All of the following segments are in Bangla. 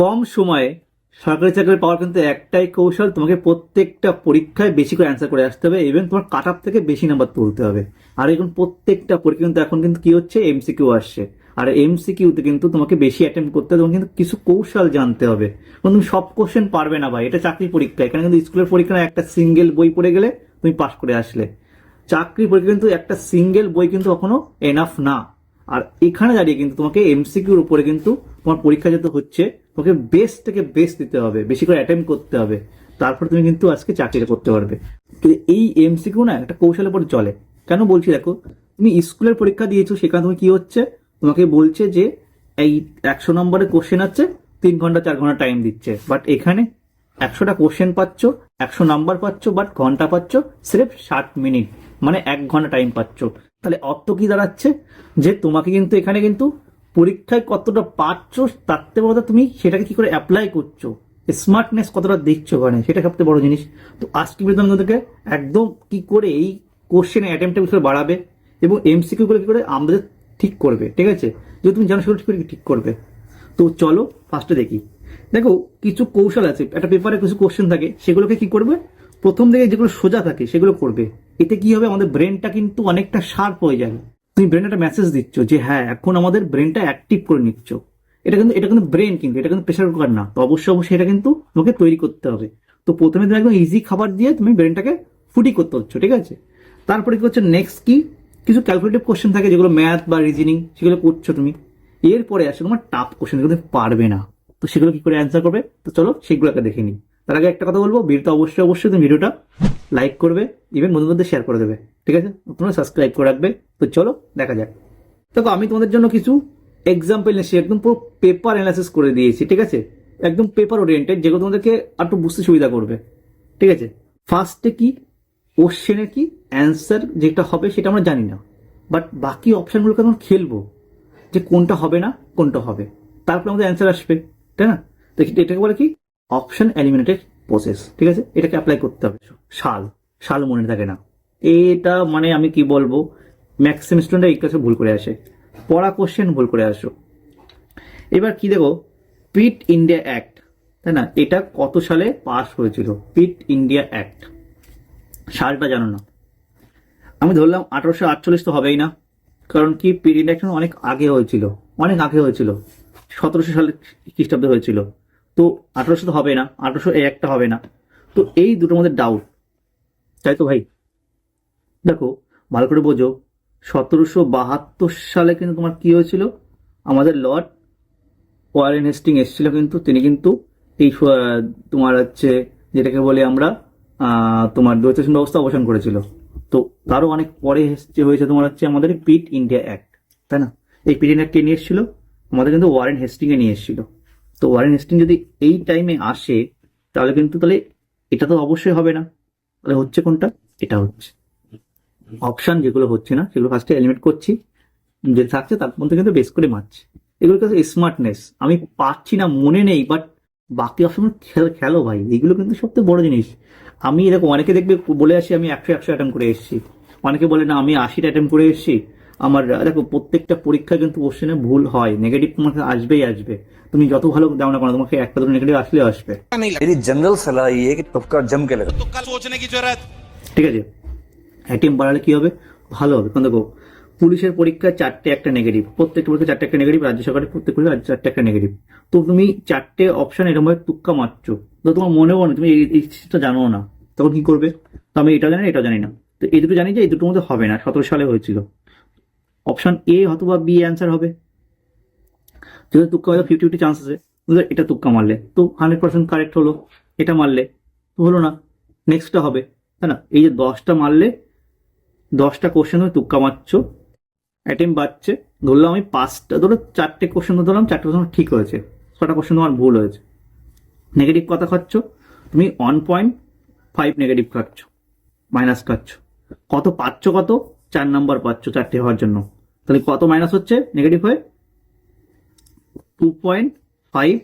কম সময়ে সরকারি চাকরি পাওয়ার কিন্তু একটাই কৌশল, তোমাকে প্রত্যেকটা পরীক্ষায় বেশি করে অ্যান্সার করে আসতে হবে এবং তোমার কাট থেকে বেশি নাম্বার তুলতে হবে। আর এখন প্রত্যেকটা পরীক্ষা কিন্তু এখন কিন্তু কি হচ্ছে? এমসিকিউ আসছে। আর এমসিকিউতে কিন্তু তোমাকে বেশি অ্যাটেম্প করতে হবে কিন্তু কিছু কৌশল জানতে হবে। কারণ তুমি সব কোশ্চেন পারবে না ভাই, এটা চাকরি পরীক্ষা। এখানে কিন্তু স্কুলের পরীক্ষা একটা সিঙ্গেল বই পড়ে গেলে তুমি পাস করে আসলে। চাকরি পরীক্ষা কিন্তু একটা সিঙ্গেল বই কিন্তু কখনো এনাফ না। আর এখানে দাঁড়িয়ে কিন্তু তোমাকে এমসিকিউর উপরে কিন্তু তোমার পরীক্ষা যেতে হচ্ছে, তোমাকে বেস্ট থেকে বেস্ট দিতে হবে, বেশি করে অ্যাটেম্প করতে হবে। তারপর তুমি কিন্তু আজকে চাকরিটা করতে পারবে। কিন্তু এই এমসিকিউ না একটা কৌশলের উপর চলে। কেন বলছি দেখো, তুমি স্কুলের পরীক্ষা দিয়েছ, সেখানে তুমি কি হচ্ছে? তোমাকে বলছে যে এই একশো নম্বরের কোশ্চেন আছে, তিন ঘণ্টা, চার ঘণ্টা টাইম দিচ্ছে। বাট এখানে একশোটা কোশ্চেন পাচ্ছ, একশো নাম্বার পাচ্ছ বাট ঘণ্টা পাচ্ছ, সিরেফ ষাট মিনিট মানে এক ঘণ্টা টাইম পাচ্ছ। তাহলে অর্থ কি দাঁড়াচ্ছে? যে তোমাকে কিন্তু এখানে কিন্তু পরীক্ষায় কতটা পাচ্ছ তার থেকে তুমি সেটাকে কি করে অ্যাপ্লাই করছ? স্মার্টনেস কতটা দিচ্ছ ওখানে? সেটা সবচেয়ে বড় জিনিস। তো আজকে বিদ্যান তোমাদেরকে, একদম কি করে এই কোশ্চেন অ্যাটেম্পটা বিষয়ে বাড়াবে এবং এমসিকিউ গুলো কি করে আমাদের ঠিক করবে, ঠিক আছে? যদি তুমি জানো সেগুলো ঠিক করে ঠিক করবে। তো চলো ফার্স্টে দেখি। দেখো, কিছু কৌশল আছে। একটা পেপারে কিছু কোশ্চেন থাকে, সেগুলোকে কি করবে? প্রথম থেকে যেগুলো সোজা থাকে, সেগুলো করবে। এতে কি হবে? আমাদের ব্রেনটা কিন্তু অনেকটা শার্প হয়ে যাবে। তুমি ব্রেন একটা মেসেজ দিচ্ছ যে হ্যাঁ এখন আমাদের ব্রেনটা অ্যাক্টিভ করে নিচ্ছ। এটা কিন্তু এটা কিন্তু ব্রেন কিন্তু, এটা কিন্তু প্রেশার কুকার না। তো অবশ্যই অবশ্যই এটা কিন্তু তোমাকে তৈরি করতে হবে। তো প্রথমে তুমি একদম ইজি খাবার দিয়ে তুমি ব্রেনটাকে ফুটি করতে হচ্ছে, ঠিক আছে? তারপরে কি হচ্ছে নেক্সট কি? কিছু ক্যালকুলেটিভ কোশ্চেন থাকে যেগুলো ম্যাথ বা রিজনিং সেগুলো করছ তুমি। এরপরে আসে তোমার টাফ কোশ্চেন তুমি পারবে না। তো সেগুলো কি করে অ্যান্সার করবে? তো চলো সেগুলোকে দেখে নিই। তার আগে একটা কথা বলব, ভিডিওটা অবশ্যই অবশ্যই তুমি ভিডিওটা লাইক করবে ইভেন বন্ধুদের শেয়ার করে দেবে, ঠিক আছে? তোমরা সাবস্ক্রাইব করে রাখবে, তো চলো দেখা যাক। দেখো, আমি তোমাদের জন্য কিছু এক্সাম্পল এসেছি একদম পুরো পেপার অ্যানালাইসিস করে দিয়েছি, ঠিক আছে? একদম পেপার ওরিয়েন্টেড যেগুলো তোমাদেরকে একটু বুঝতে সুবিধা করবে, ঠিক আছে? ফার্স্টে কি? কোশ্চেনের কি? অ্যান্সার যেটা হবে সেটা আমরা জানি না বাট বাকি অপশানগুলোকে আমরা খেলব, যে কোনটা হবে না, কোনটা হবে। তারপর আমাদের অ্যান্সার আসবে, তাই না? তো এটাকে বলে কি? অপশন এলিমিনেটেড প্রসেস ঠিক আছে? এটাকে অ্যাপ্লাই করতে হবে। সাল সাল মনে থাকে না। এটা মানে আমি কি বলব? ম্যাক্সিমাম স্টুডেন্টরা এই কাছে ভুল করে আসে। পড়া কোশ্চেন ভুল করে আসো। এবার কি দেখো? পিট ইন্ডিয়া অ্যাক্ট তাই না? এটা কত সালে পাস হয়েছিল? পিট ইন্ডিয়া অ্যাক্ট সালটা জানো না। আমি ধরলাম আঠারোশো আটচল্লিশ তো হবেই না। কারণ কি? পিট ইন্ডিয়া অ্যাক্ট অনেক আগে হয়েছিল। অনেক আগে হয়েছিল। সতেরোশো সালে খ্রিস্টাব্দে হয়েছিল। তো আঠারোশো তো হবে না, আঠারোশো এই একটা হবে না। তো এই দুটোর মধ্যে ডাউট তাই তো ভাই? দেখো, ভালো করে বোঝো, সতেরোশো বাহাত্তর সালে কিন্তু তোমার কি হয়েছিল? আমাদের লর্ড ওয়ারেন হেস্টিং এসেছিল কিন্তু, তিনি কিন্তু এই তোমার হচ্ছে যেটাকে বলে আমরা তোমার দ্বৈত ব্যবস্থা অবসান করেছিল। তো তারও অনেক পরে যে হয়েছে তোমার হচ্ছে আমাদের পিট ইন্ডিয়া অ্যাক্ট, তাই না? এই পিট ইন্ডিয়া কে নিয়ে এসেছিল, আমাদের কিন্তু ওয়ারেন হেস্টিং এ নিয়ে এসেছিল। তো ওয়ারেন হেস্টিং যদি এই টাইমে আসে, তাহলে কিন্তু তাহলে এটা তো অবশ্যই হবে না। তাহলে হচ্ছে কোনটা? এটা হচ্ছে। অপশান যেগুলো হচ্ছে না, সেগুলো ফার্স্টে এলিমিনেট করছি। যে থাকছে, তার মধ্যে কিন্তু বেশ করে মারছে। এগুলো কিন্তু স্মার্টনেস আমি পারছি না, মনে নেই বাট বাকি অপশন খেলো ভাই। এগুলো কিন্তু সবথেকে বড় জিনিস। আমি এরকম অনেকে দেখবে বলে আসি, আমি একশো একশো অ্যাটেম্প করে এসেছি। অনেকে বলে, না, আমি আশিটা অ্যাটেম্প করে এসেছি। আমার দেখো প্রত্যেকটা পরীক্ষায় কিন্তু কোশ্চেনে ভুল হয় নেগেটিভ তোমাকে আসবেই আসবে তুমি যত ভালো দাও না কেন তোমাকে একটা দুটো নেগেটিভ আসলে আসবে नहीं लगता मेरी जनरल सलाह ये है कि तुक्का जम के लगा तो कल सोचने की जरूरत ঠিক আছে অ্যাটেম্প বাড়ালে কি হবে ভালো হবে কারণ দেখো পুলিশের পরীক্ষায় চারটে একটা নেগেটিভ প্রত্যেকটা পরীক্ষা চারটে একটা নেগেটিভ রাজ্য সরকারের প্রত্যেক পরীক্ষা রাজ্য চারটে একটা নেগেটিভ তো তুমি চারটে অপশন এরকম ভাবে তুক্কা মারছো তো তোমার মনেও না তুমি এই এই জিনিসটা জানো না তখন কি করবে তো আমি এটা জানি না এটা জানি না তো এই দুটো জানি যে এই দুটোর মধ্যে হবে না সতেরো সালে হয়েছিল অপশন এ অথবা বি অ্যান্সার হবে। যদি তুক্কা হয়তো ফিফটি ফিফটি চান্স আছে এটা তুক্কা মারলে। তো হান্ড্রেড পার্সেন্ট কারেক্ট হলো। এটা মারলে। তো হলো না। নেক্সটটা হবে। তাই না? এই যে দশটা মারলে, দশটা কোশ্চেন তুমি তুক্কা মারছো। অ্যাটেম্প বাড়ছে। ধরলাম আমি পাঁচটা। ধরো চারটে কোশ্চেন ধরলাম, চারটে কোশ্চেন ঠিক হয়েছে। ছটা কোশ্চেন তোমার ভুল হয়েছে। নেগেটিভ কথা খাচ্ছ। তুমি ওয়ান পয়েন্ট ফাইভ নেগেটিভ খাচ্ছ। মাইনাস খাচ্ছ। কত পাচ্ছ কত? চার নাম্বার পাচ্ছ চারটে হওয়ার জন্য। তাহলে কত মাইনাস হচ্ছে? নেগেটিভ হয়ে টু পয়েন্ট ফাইভ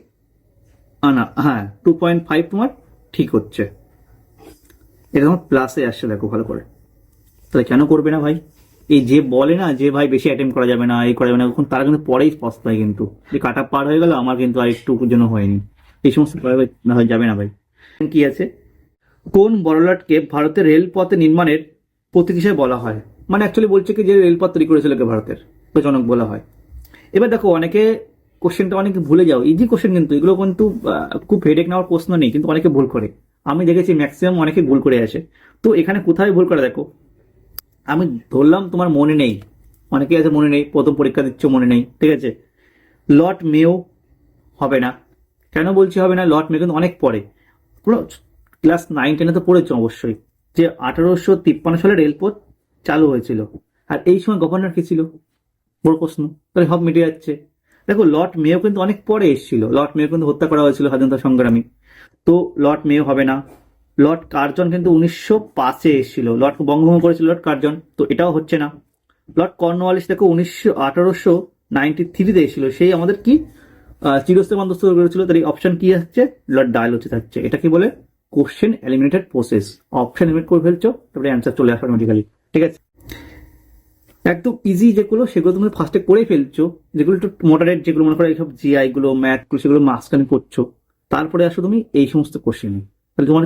না হ্যাঁ টু পয়েন্ট ফাইভ তোমার ঠিক হচ্ছে। এটা তোমার প্লাসে আসছে, দেখো ভালো করে। তাহলে কেন করবে না ভাই? এই যে বলে না যে ভাই বেশি অ্যাটেম্প করা যাবে না, এই করা যাবে না তারা কিন্তু পরেই পস্তায় কিন্তু। যে কাটা পার হয়ে গেল, আমার কিন্তু আর একটু জন্য হয়নি। এই সমস্ত না হয় যাবে না ভাই। কি আছে? কোন বড়লাটকে ভারতের রেলপথে নির্মাণের প্রতীক হিসেবে বলা হয়? মানে অ্যাকচুয়ালি বলছে কি যে রেলপথ তৈরি করেছিল কে ভারতের জনক বলা হয়। এবার দেখো, অনেকে কোশ্চেনটা অনেকে ভুলে যাও ইজি কোশ্চেন কিন্তু, এগুলো কিন্তু খুব হেডেক নেওয়ার প্রশ্ন নেই, কিন্তু অনেকে ভুল করে। আমি দেখেছি ম্যাক্সিমাম অনেকে ভুল করে আসে তো এখানে কোথায় ভুল করে দেখো? আমি ধরলাম তোমার মনে নেই। অনেকে আছে মনে নেই প্রথম পরীক্ষা দিচ্ছ মনে নেই, ঠিক আছে? লট মেও হবে না। কেন বলছি হবে না? লট মে কিন্তু অনেক পুরো। ক্লাস নাইন টেনে তো পড়েছো অবশ্যই। যে আঠারোশো তিপ্পান্ন সালে রেলপথ চালু হয়েছিল। আর এই সময় গভর্নর কি ছিল? বড় প্রশ্ন। তাহলে সব মিটে যাচ্ছে। দেখো লর্ড মেও কিন্তু অনেক পরে এসেছিল। লর্ড মেও কিন্তু হত্যা করা হয়েছিল স্বাধীনতা সংগ্রামী। তো লর্ড মেও হবে না। লর্ড কার্জন কিন্তু উনিশশো পাঁচে এসেছিল। লর্ড বঙ্গভঙ্গ করেছিল লর্ড কার্জন। তো এটাও হচ্ছে না। লর্ড কর্নওয়ালিস দেখো উনিশশো আঠারোশো নাইনটি থ্রিতে এসেছিল। সেই আমাদের কি? আহ, চিরস্থায়ী বন্দোবস্ত করেছিল। তার এই অপশন কি আসছে লর্ড ডায়ালজি থাকছে। এটা কি বলে? Question eliminated process option eliminate করে ফেলছো তারপরে অ্যান্সার চলে আসে অটোমেটিক্যালি ঠিক আছে? একদম ইজি যেগুলো, সেগুলো তুমি ফার্স্টে করে ফেলছো। যেগুলো একটু মডারেট যেগুলো মনে করো এইসব জিআই গুলো ম্যাথগুলো সেগুলো মাঝখানে করছ। তারপরে আসো তুমি এই সমস্ত কোশ্চেনে তাহলে তোমার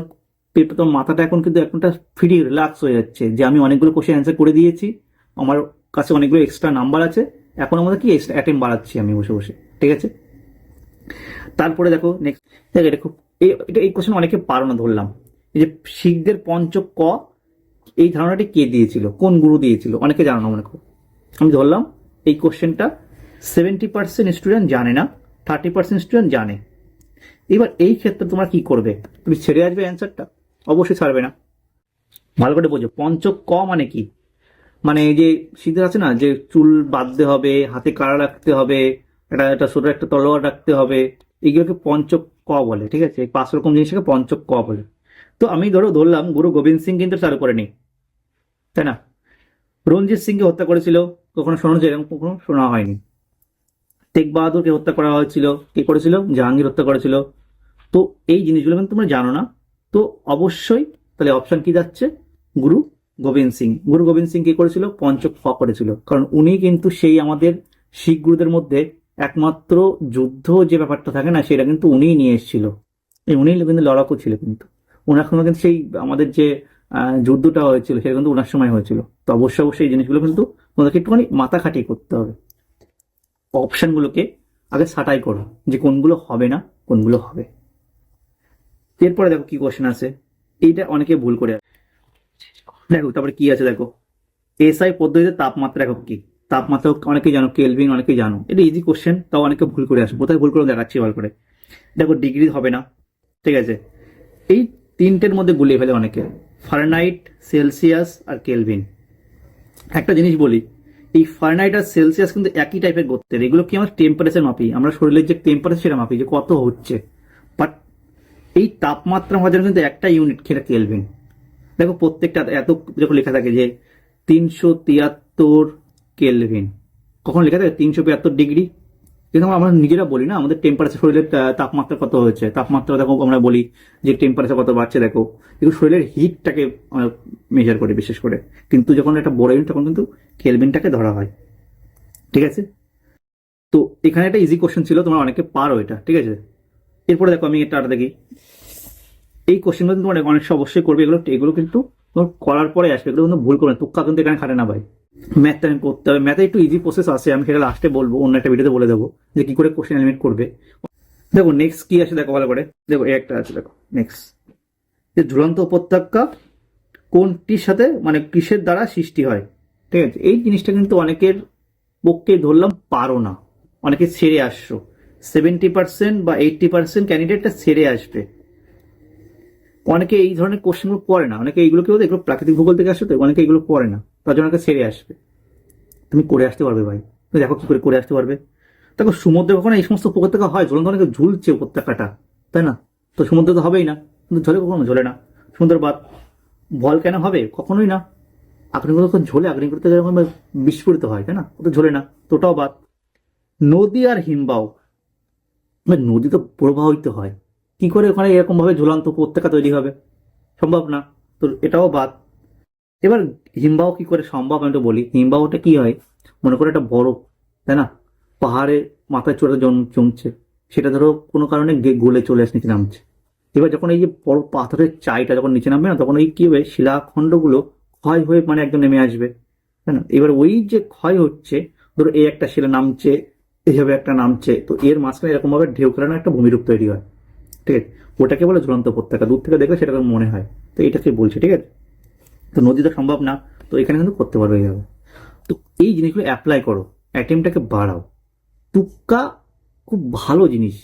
পেপার তোমার মাথাটা এখন কিন্তু এখনটা ফ্রি রিল্যাক্স হয়ে যাচ্ছে যে আমি অনেকগুলো কোশ্চেন অ্যান্সার করে দিয়েছি। আমার কাছে অনেকগুলো এক্সট্রা নাম্বার আছে। এখন আমাদের কি অ্যাটেম্প বাড়াচ্ছি আমি বসে বসে, ঠিক আছে? তারপরে দেখো নেক্সট দেখ এটা খুব, এই, এটা এই কোশ্চেন অনেকে পারো না ধরলাম। এই যে শিখদের পঞ্চক ক এই ধারণাটি কে দিয়েছিল? কোন গুরু দিয়েছিল? অনেকে জানো না মনে করো। আমি ধরলাম, এই কোশ্চেনটা সেভেন্টি পার্সেন্ট স্টুডেন্ট জানে না থার্টি পার্সেন্ট স্টুডেন্ট জানে। এবার এই ক্ষেত্রে তোমরা কি করবে? তুমি ছেড়ে আসবে অ্যান্সারটা অবশ্যই ছাড়বে না। ভালো করে বোঝো। পঞ্চ ক মানে কি? মানে এই যে শীতের আছে না, যে চুল বাঁধতে হবে, হাতে কাড়া রাখতে হবে, একটা একটা ছোট একটা তলোয়ার রাখতে হবে, এগুলোকে পঞ্চক ক বলে, ঠিক আছে? পাঁচ রকম জিনিসকে পঞ্চক ক বলে। তো আমি ধরো ধরলাম, গুরু গোবিন্দ সিং কিন্তু চালু করে করেনি। তাই না? রঞ্জিত সিংকে হত্যা করেছিল, কখনো শোনা এরকম কখনো শোনা হয়নি। তেগ বাহাদুরকে হত্যা করা হয়েছিল, কে করেছিল? জাহাঙ্গীর হত্যা করেছিল। তো এই জিনিসগুলো কিন্তু তোমরা জানো না। তো অবশ্যই তাহলে অপশন কি যাচ্ছে? গুরু গোবিন্দ সিং। গুরু গোবিন্দ সিং কে করেছিল? পঞ্চক ফ করেছিল। কারণ উনি কিন্তু সেই আমাদের শিখ গুরুদের মধ্যে একমাত্র যুদ্ধ যে ব্যাপারটা থাকে না, সেটা কিন্তু উনিই নিয়ে এসেছিল। উনি কিন্তু লড়াকু ছিল কিন্তু। ওনার কিন্তু সেই আমাদের যে যুদ্ধটা হয়েছিল, সেটা কিন্তু ওনার সময় হয়েছিল। তো অবশ্যই অবশ্যই এই জিনিসগুলো কিন্তু তোমাদেরকে একটুখানি মাথা খাটিয়ে করতে হবে। অপশনগুলোকে আগে ছাঁটাই করো, যে কোনগুলো হবে না, কোনগুলো হবে। এরপরে দেখো কি কোশ্চেন আছে এইটা অনেকে ভুল করে। দেখো, তারপরে কি আছে দেখো? এসআই পদ্ধতিতে তাপমাত্রা একক কি? তাপমাত্রা অনেকেই জানো, কেলভিন অনেকেই জানো। এটা ইজি কোশ্চেন তাও অনেকে ভুল করে আসে। কোথায় ভুল করে দেখাচ্ছি ভালো করে। দেখো, ডিগ্রি হবে না, ঠিক আছে? এই তিনটের মধ্যে গুলিয়ে ফেলে অনেকে। ফারেনহাইট সেলসিয়াস আর কেলভিন একটা জিনিস বলি, এই ফারেনহাইট আর সেলসিয়াস কিন্তু একই টাইপের করতে এগুলো কি আমরা টেম্পারেচার মাপি? আমরা শরীরের যে টেম্পারেচার সেটা মাপি, যে কত হচ্ছে। বাট এই তাপমাত্রা হওয়ার জন্য কিন্তু একটা ইউনিট সেটা কেলভিন দেখো প্রত্যেকটা, এত যখন লেখা থাকে যে তিনশো তিয়াত্তর কেলভিন কখন লেখা থাকে? তিনশো তিয়াত্তর ডিগ্রি কিন্তু আমরা- নিজেরা বলি না, আমাদের টেম্পারেচার শরীরের তাপমাত্রা কত হয়েছে। তাপমাত্রা দেখো, আমরা বলি যে টেম্পারেচার কত বাড়ছে, দেখো। এগুলো শরীরের হিটটাকে মেজার করে বিশেষ করে। কিন্তু যখন একটা বড় ইউনিট তখন কিন্তু কেলভিনটাকে ধরা হয়। ঠিক আছে? তো এখানে একটা ইজি কোশ্চেন ছিল, তোমরা অনেকে পারো এটা। ঠিক আছে? এরপরে দেখো আমি এটা আর দেখি। এই কোশ্চেনগুলো কিন্তু অনেক সময় অবশ্যই করবে। এগুলো এগুলো কিন্তু তোমার করার পরে আসবে। এগুলো কিন্তু ভুল করবে তুক্কা কিন্তু এখানে খাটে না ভাই। ম্যাথটা আমি করতে হবে। ম্যাথে একটু ইজি প্রসেস আছে, আমি সেটা লাস্টে বলব, অন্য একটা ভিডিওতে বলে দেবো যে কি করে কোশ্চেন এলিমিনেট করবে। দেখো নেক্সট কি আছে দেখো ভালো করে। দেখো একটা আছে, দেখো নেক্সট যে ঝুলন্ত উপত্যকা কোনটির সাথে মানে কিসের দ্বারা সৃষ্টি হয়? ঠিক আছে? এই জিনিসটা কিন্তু অনেকের পক্ষে ধরলাম পারো না। অনেকে ছেড়ে আসছো। সেভেন্টি পার্সেন্ট বা এইটটি পার্সেন্ট ক্যান্ডিডেটটা ছেড়ে আসবে। অনেকে এই ধরনের কোশ্চেনগুলো পড়ে না। অনেকে এইগুলো কেউ এগুলো প্রাকৃতিক ভূগোল থেকে আসে তো, অনেকে এগুলো পড়ে না। তার জন্য ছেড়ে আসবে। তুমি করে আসতে পারবে ভাই। তুমি দেখো কি করে করে আসতে পারবে। দেখো সমুদ্রে কখনো এই সমস্ত উপত্যকা হয় ঝুলন্ত অনেকে ঝুলছে উপত্যকাটা, তাই না? তো সমুদ্র তো হবেই না, কিন্তু ঝোলে কখনো ঝোলে না। সমুদ্র বাদ ভল কেন হবে? কখনোই না। আগ্নেয়গুলো তো ঝোলে আগ্নেয়গুলো যেরকম বিস্ফোরিত হয়, তাই না? ও তো ঝোলে না, তো ওটাও বাদ। নদী আর হিমবাহ। মানে নদী তো প্রবাহিত হয়। কি করে ওখানে এরকম ভাবে ঝুলন্ত উপত্যকা তৈরি হবে? সম্ভব না। তো এটাও বাদ। এবার হিমবাহ কি করে সম্ভব আমি তো বলি। হিমবাহটা কি হয়? মনে করে একটা বরফ, তাই না? পাহাড়ে মাথায় চড়ে জম- জমছে। সেটা ধরো কোনো কারণে গলে চলে আসে, নিচে নামছে। এবার যখন এই যে বড় পাথরের চাইটা যখন নিচে নামবে না, তখন ওই কী হবে? শিলাখণ্ডগুলো ক্ষয় হয়ে মানে একদম নেমে আসবে। তাই না? এবার ওই যে ক্ষয় হচ্ছে, ধরো এই একটা শিলা নামছে, এইভাবে একটা নামছে, তো এর মাঝখানে এরকমভাবে ঢেউ খেলানো একটা ভূমিরূপ তৈরি হয়। ঠিক আছে ওটাকে বলে ঝুলন্ত উপত্যকা দূর থেকে দেখলে সেটাকে মনে হয়। তো এটাকে বলছে, ঠিক আছে? তো নদীতে সম্ভব না, তো এখানে কিন্তু করতে পারবে এইভাবে। তো এই জিনিসগুলো অ্যাপ্লাই করো অ্যাটেম্পটাকে বাড়াও। টুক্কা খুব ভালো জিনিস।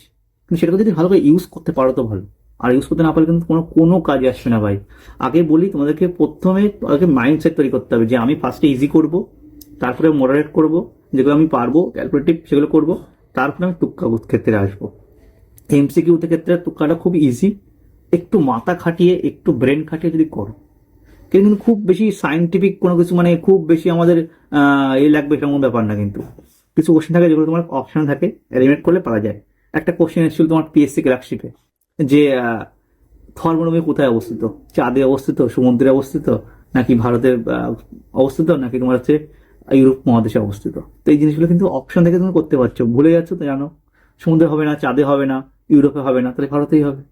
কিন্তু সেটাকে যদি ভালো করে ইউজ করতে পারো তো ভালো। আর ইউজ করতে না পারলে কিন্তু কোনো কোনো কাজে আসবে না ভাই। আগে বলি, তোমাদেরকে প্রথমে আগে মাইন্ডসেট তৈরি করতে হবে যে, আমি ফার্স্টে ইজি করব, তারপরে মডারেট করব, যেগুলো আমি পারব ক্যালকুলেটিভ সেগুলো করব, তারপরে আমি টুক্কা ক্ষেত্রে আসব। এমসিকিউতে ক্ষেত্রে টুক্কাটা খুব ইজি একটু মাথা খাটিয়ে, একটু ব্রেন খাটিয়ে যদি করো। কিন্তু খুব বেশি সায়েন্টিফিক কোনো কিছু মানে খুব বেশি আমাদের এ লাগবে সেরকম ব্যাপার না কিন্তু। কিছু কোশ্চেন থাকে যেগুলো তোমার অপশন থাকে এলিমিনেট করলে পারা যায়। একটা কোশ্চেন এসেছিল তোমার পিএসসি ক্লার্কশিপে যে থর্মোনমি কোথায় অবস্থিত? চাঁদে অবস্থিত? সমুদ্রে অবস্থিত? নাকি ভারতের অবস্থিত? নাকি তোমার হচ্ছে ইউরোপ মহাদেশে অবস্থিত? তো এই জিনিসগুলো কিন্তু অপশন থেকে তুমি করতে পারছ। ভুলে যাচ্ছ তো জানো। সমুদ্রে হবে না, চাঁদে হবে না। ইউরোপে হবে না, তাহলে ভারতেই হবে।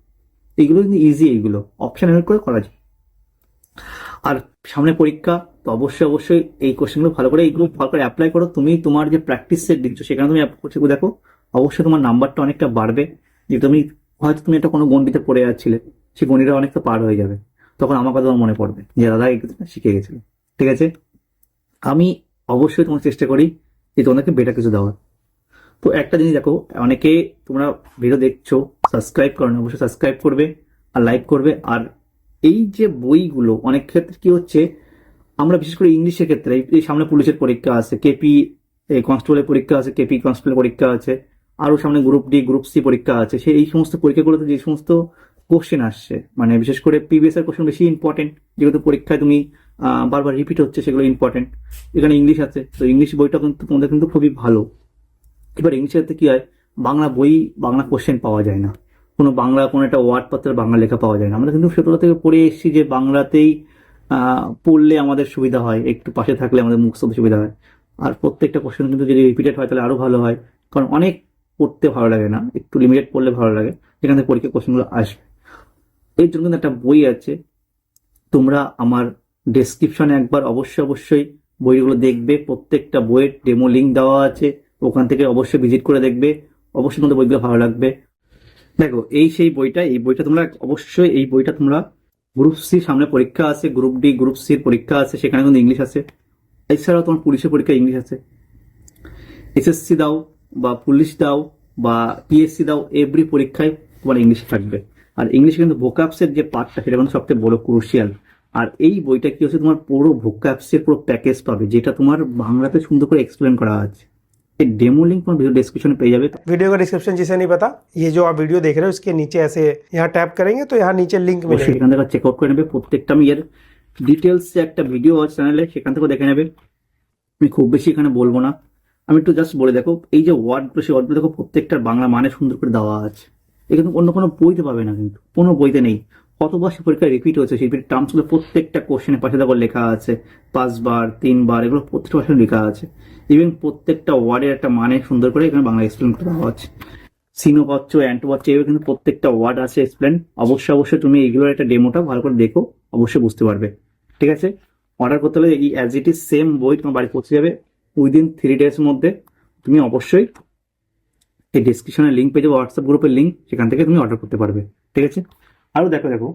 এইগুলো কিন্তু ইজি এইগুলো অপশন এলিমিনেট করে করা যায়। আর সামনে পরীক্ষা, তো অবশ্যই অবশ্যই এই কোশ্চেনগুলো ভালো করে এইগুলো ভালো করে অ্যাপ্লাই করো। তুমি তোমার যে প্র্যাকটিস সেট দিচ্ছ, সেখানে তুমি দেখো, অবশ্যই তোমার নাম্বারটা অনেকটা বাড়বে। যে তুমি, হয়তো তুমি একটা কোনো গণিতে পড়ে যাচ্ছিলে, সেই গণিতটা অনেকটা পার হয়ে যাবে। তখন আমার কথা মনে পড়বে যে, দাদা, এই শিখে গেছিল। ঠিক আছে? আমি অবশ্যই তোমার চেষ্টা করি যে তোমাদেরকে বেটার কিছু দেওয়ার। তো একটা জিনিস দেখো, অনেকে তোমরা ভিডিও দেখছ সাবস্ক্রাইব করো না অবশ্যই সাবস্ক্রাইব করবে আর লাইক করবে। আর এই যে বইগুলো, অনেক ক্ষেত্রে কি হচ্ছে, আমরা বিশেষ করে ইংলিশের ক্ষেত্রে, এই- সামনে পুলিশের পরীক্ষা আছে কেপি কনস্টেবলের পরীক্ষা আছে কেপি কনস্টেবলের পরীক্ষা আছে আরও সামনে গ্রুপ ডি গ্রুপ সি পরীক্ষা আছে। সেই এই সমস্ত পরীক্ষাগুলোতে যে সমস্ত কোশ্চেন আসছে মানে বিশেষ করে প্রিভিয়াস এর কোশ্চেন বেশি ইম্পর্টেন্ট যেহেতু পরীক্ষায় তুমি বারবার রিপিট হচ্ছে, সেগুলো ইম্পর্টেন্ট এখানে ইংলিশ আছে, তো ইংলিশ বইটা কিন্তু তোমাদের কিন্তু খুবই ভালো। এবার ইংলিশের কি হয়? বাংলা বই, বাংলা কোশ্চেন পাওয়া যায় না। কোনো বাংলা, কোনো একটা ওয়ার্ড পত্রের বাংলা লেখা পাওয়া যায় না। আমরা কিন্তু ছোটবেলা থেকে পড়ে এসেছি যে বাংলাতেই পড়লে আমাদের সুবিধা হয়, একটু পাশে থাকলে আমাদের মুখস্থ সুবিধা হয়। আর প্রত্যেকটা কোশ্চেন কিন্তু যদি রিপিটেড হয়, তাহলে আরও ভালো হয়। কারণ অনেক পড়তে ভালো লাগে না। একটু লিমিটেড পড়লে ভালো লাগে। যেখান থেকে পরীক্ষা কোশ্চেনগুলো আসবে। এর জন্য কিন্তু একটা বই আছে। তোমরা আমার ডেসক্রিপশনে একবার অবশ্যই অবশ্যই বইগুলো দেখবে। প্রত্যেকটা বইয়ের ডেমো লিঙ্ক দেওয়া আছে। ওখান থেকে অবশ্যই ভিজিট করে দেখবে। অবশ্যই তোমাদের বইগুলো ভালো লাগবে। দেখো, এই সেই বইটা, এই বইটা তোমরা অবশ্যই, এই বইটা তোমরা গ্রুপ সি সামনে পরীক্ষা আছে গ্রুপ ডি গ্রুপ সির পরীক্ষা আছে, সেখানে কিন্তু ইংলিশ আছে। এছাড়াও তোমার পুলিশের পরীক্ষা ইংলিশ আছে। এসএসসি দাও বা পুলিশ দাও বা পিএসসি দাও এভরি পরীক্ষায় তোমার ইংলিশ থাকবে। আর ইংলিশ কিন্তু ভোকাপসের যে পার্টটা সেটা কিন্তু সবচেয়ে বড় ক্রুশিয়াল আর এই বইটা কি হচ্ছে, তোমার পুরো ভোকাপসের পুরো প্যাকেজ পাবে, যেটা তোমার বাংলাতে সুন্দর করে এক্সপ্লেন করা আছে। এই ডেমো লিঙ্ক তোমার ভিডিও ডিসক্রিপশনে পেয়ে যাবে वीडियो का डिस्क्रिप्शन जिसे नहीं पता ये जो आप वीडियो देख रहे हो इसके नीचे ऐसे यहाँ टैप करेंगे तो यहाँ नीचे लिंक অবশ্যই मिलेगा এখান থেকে চেক আউট করে নেবে প্রত্যেকটা আমি এর ডিটেলস একটা ভিডিও আছে চ্যানেলে সেখান থেকেও দেখে নেবে আমি খুব বেশি এখানে বলবো না আমি একটু জাস্ট বলে দেখো এই যে ওয়ার্ডগুলো সেই ওয়ার্ডগুলো দেখো প্রত্যেকটার বাংলা মানে সুন্দর করে দেওয়া আছে এখানে অন্য কোনো বইতে পাবে না কিন্তু কোনো বইতে নেই কতবার সে পরীক্ষা রিপিট হয়েছে? সেই টার্মসগুলো প্রত্যেকটা কোশ্চেনের পাশে দেখো লেখা আছে, পাঁচবার, তিনবার, এগুলো প্রত্যেকটা পাশে লেখা আছে। ইভেন প্রত্যেকটা ওয়ার্ডের একটা মানে সুন্দর করে এখানে বাংলা এক্সপ্লেন করে দেওয়া আছে সিনো পাচ্ছ অ্যান্টো পাচ্ছ এগুলো কিন্তু প্রত্যেকটা ওয়ার্ড আছে এক্সপ্লেন অবশ্যই অবশ্যই তুমি এইগুলোর একটা ডেমোটা ভালো করে দেখো, অবশ্যই বুঝতে পারবে। ঠিক আছে? অর্ডার করতে হলে এই অ্যাজ ইট ইজ সেম বই তোমার বাড়ি পৌঁছে যাবে। উইদিন থ্রি ডেজ মধ্যে তুমি অবশ্যই এই ডিসক্রিপশনে লিঙ্ক পেয়ে যাবে হোয়াটসঅ্যাপ গ্রুপের লিঙ্ক সেখান থেকে তুমি অর্ডার করতে পারবে। ঠিক আছে? আরও দেখো দেখো।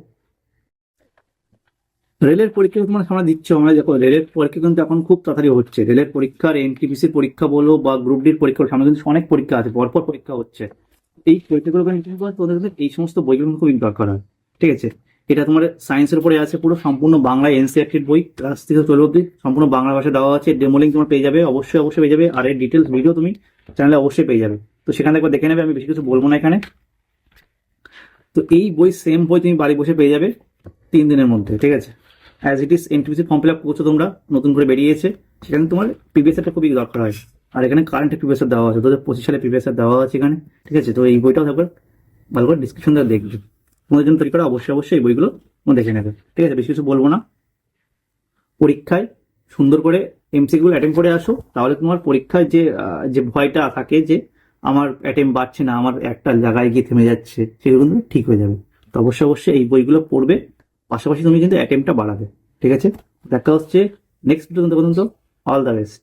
রেলের পরীক্ষা তোমার সামনে দিচ্ছ আমরা, দেখো, রেলের পরীক্ষা কিন্তু এখন খুব তাড়াতাড়ি হচ্ছে। রেলের পরীক্ষার এনটিপিসির পরীক্ষা বলো বা গ্রুপ ডির পরীক্ষা সামনে কিন্তু অনেক পরীক্ষা আছে, পরপর পরীক্ষা হচ্ছে। এই পরীক্ষাগুলো তোমাদের এই সমস্ত বইগুলো খুবই দরকার হয়, ঠিক আছে? এটা তোমার সায়েন্সের উপরে আছে পুরো, সম্পূর্ণ বাংলা এনসিআরটির বই, ক্লাস থেকে চলে অব্দি সম্পূর্ণ বাংলা ভাষা দেওয়া আছে ডেমো লিঙ্ক তোমার পেয়ে যাবে, অবশ্যই অবশ্যই পেয়ে যাবে, আর এর ডিটেলস ভিডিও তুমি চ্যানেলে অবশ্যই পেয়ে যাবে। তো সেখানে একবার দেখে নেবে, আমি বেশি কিছু বলব না এখানে। তো এই বই সেম বই তুমি বাড়ি বসে পেয়ে যাবে তিন দিনের মধ্যে, ঠিক আছে? As it is NTPC form fill up করছ তোমরা, নতুন করে বেরিয়েছে, সেখানে তোমার প্রিভিয়াসটা খুবই দরকার হয়। আর এখানে কারেন্ট প্রিভিয়াস দেওয়া আছে দু হাজার পঁচিশ সালে প্রিভিয়াস দেওয়া আছে এখানে, ঠিক আছে? তো এই বইটাও একবার ভালো করে ডিসক্রিপশন দেওয়া দেখবে। তোমাদের জন্য তৈরি করা অবশ্যই অবশ্যই এই বইগুলো দেখে নেবে, ঠিক আছে? বেশি কিছু বলব না। পরীক্ষায় সুন্দর করে এমসিকিউগুলো অ্যাটেম্প করে আসো, তাহলে তোমার পরীক্ষায় যে যে ভয়টা থাকে যে আমার অ্যাটেম্প বাড়ছে না, আমার একটা জায়গায় গিয়ে থেমে যাচ্ছে, সেগুলো কিন্তু ঠিক হয়ে যাবে। তো অবশ্যই অবশ্যই এই বইগুলো পড়বে, পাশাপাশি তুমি কিন্তু অ্যাটেম্পটা বাড়াবে, ঠিক আছে? দেখা হচ্ছে নেক্সট পর্যন্ত পর্যন্ত অল দ্য বেস্ট